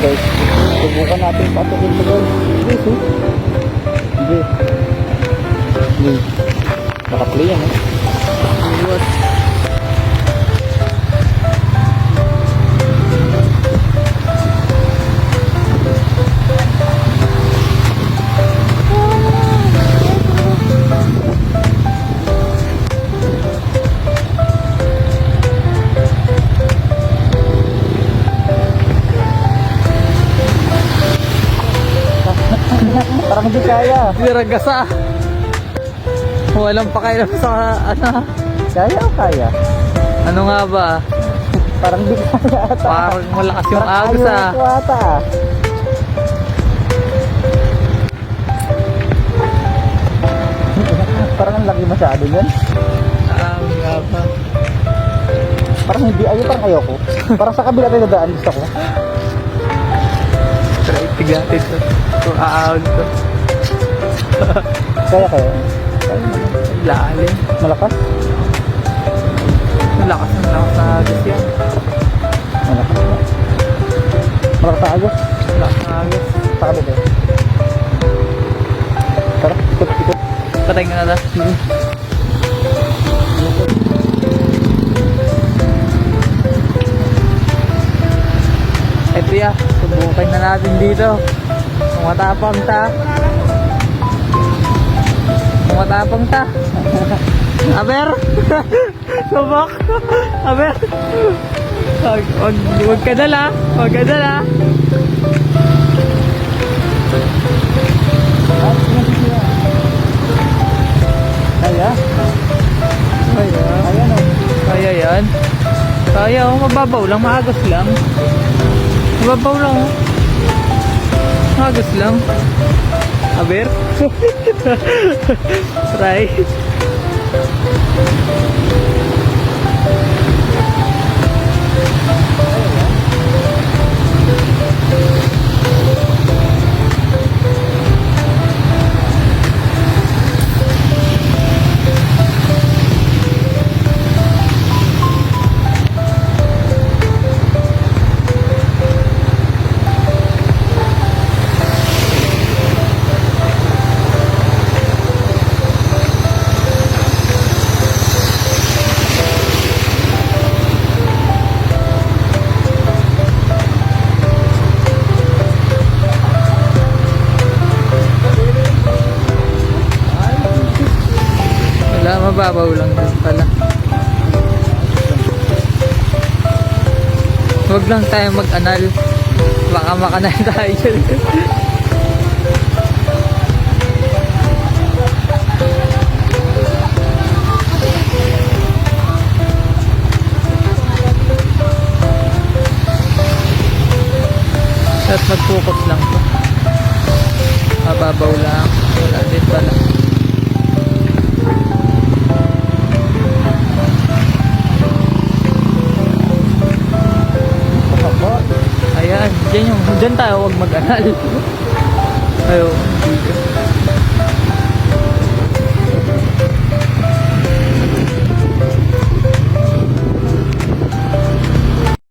guys. Subukan natin patukin ito guys. Guys, oh. Hindi. Hindi. Naka-play yan eh. Kaya. Niragasa. Walang pakialam sa ano. Kaya o kaya? Ano nga ba? Parang hindi kaya ata. Parang malakas yung Parang agos ah. ito ata ah. Parang ang laki masyado yan. Nga ba? Parang hindi, ayaw, parang ayoko. Parang sa kabila tayo dadaan gusto ko. Try to. Kung aahon to. Kaya. Kaya naman. Lalim. Malakas? Ang lakas na agos yan. Malakas na. Malakas na agos. Lakas na agos. Sa kabila. Tara, ikot, ikot. Patay nga na. Ito ya, subukan na natin dito. Matapang ta. Kung matapang ta. Aber! Subok! Aber! Wag, wag, wag ka dala. Wag ka dala. Kaya? Kaya. Kaya yan. Kaya oh, mababaw lang, maagos lang. Mababaw lang oh. Maagos lang. Aber? Try. Mababaw lang din pala. Huwag lang tayo mag-anal. Baka makanal tayo. At mag-focus lang to. Mababaw lang. Wala din pala. Dyan tayo huwag mag-anal. Dito.